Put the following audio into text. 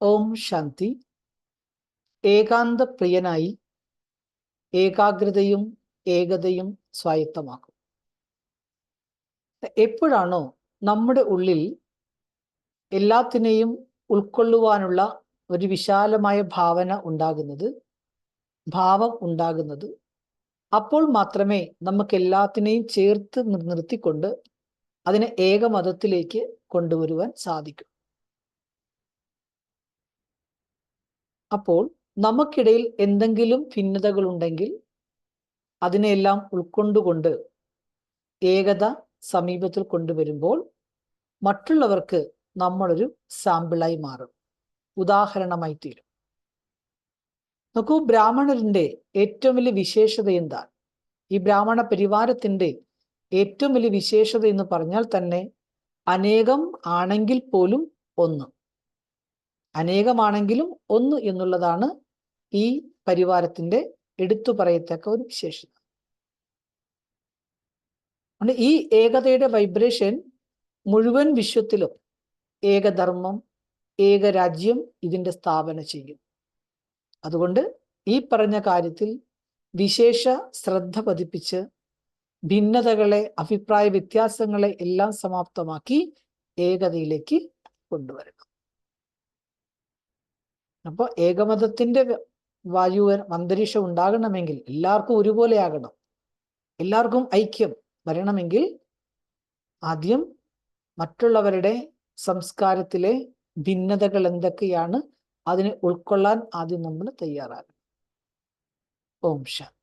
ഓം ശാന്തി. ഏകാന്ത പ്രിയനായി ഏകാഗ്രതയും ഏകതയും സ്വായത്തമാക്കും. എപ്പോഴാണോ നമ്മുടെ ഉള്ളിൽ എല്ലാത്തിനെയും ഉൾക്കൊള്ളുവാനുള്ള ഒരു വിശാലമായ ഭാവന ഉണ്ടാകുന്നത് ഭാവം ഉണ്ടാകുന്നത് അപ്പോൾ മാത്രമേ നമുക്ക് എല്ലാത്തിനെയും ചേർത്ത് നിർത്തിക്കൊണ്ട് അതിനെ ഏകമതത്തിലേക്ക് കൊണ്ടുവരുവാൻ സാധിക്കും. അപ്പോൾ നമുക്കിടയിൽ എന്തെങ്കിലും ഭിന്നതകളുണ്ടെങ്കിൽ അതിനെല്ലാം ഉൾക്കൊണ്ടുകൊണ്ട് ഏകത സമീപത്തിൽ കൊണ്ടുവരുമ്പോൾ മറ്റുള്ളവർക്ക് നമ്മളൊരു സാമ്പിളായി മാറും. ഉദാഹരണമായി തീരും. നോക്കൂ ബ്രാഹ്മണരിന്റെ ഏറ്റവും വലിയ വിശേഷത എന്താ ഈ ബ്രാഹ്മണ പരിവാരത്തിന്റെ ഏറ്റവും വലിയ വിശേഷത എന്ന് പറഞ്ഞാൽ തന്നെ അനേകം ആണെങ്കിൽ പോലും ഒന്ന്. അനേകമാണെങ്കിലും ഒന്ന് എന്നുള്ളതാണ് ഈ പരിവാരത്തിന്റെ എടുത്തു പറയത്തക്ക ഒരു വിശേഷത. ഈ ഏകതയുടെ വൈബ്രേഷൻ മുഴുവൻ വിശ്വത്തിലും ഏകധർമ്മം ഏകരാജ്യം ഇതിന്റെ സ്ഥാപന ചെയ്യും. അതുകൊണ്ട് ഈ പറഞ്ഞ കാര്യത്തിൽ വിശേഷ ശ്രദ്ധ പതിപ്പിച്ച് ഭിന്നതകളെ അഭിപ്രായ വ്യത്യാസങ്ങളെ എല്ലാം സമാപ്തമാക്കി ഏകതയിലേക്ക് കൊണ്ടുവരണം. അപ്പോൾ ഏകമതത്തിന്റെ വായു അന്തരീക്ഷം ഉണ്ടാകണമെങ്കിൽ എല്ലാവർക്കും ഒരുപോലെ ആകണം. എല്ലാവർക്കും ഐക്യം വരണമെങ്കിൽ ആദ്യം മറ്റുള്ളവരുടെ സംസ്കാരത്തിലെ ഭിന്നതകൾ എന്തൊക്കെയാണ്? അതിനെ ഉൾക്കൊള്ളാൻ ആദ്യം നമ്മൾ തയ്യാറാകണം. ഓം ശാന്തി.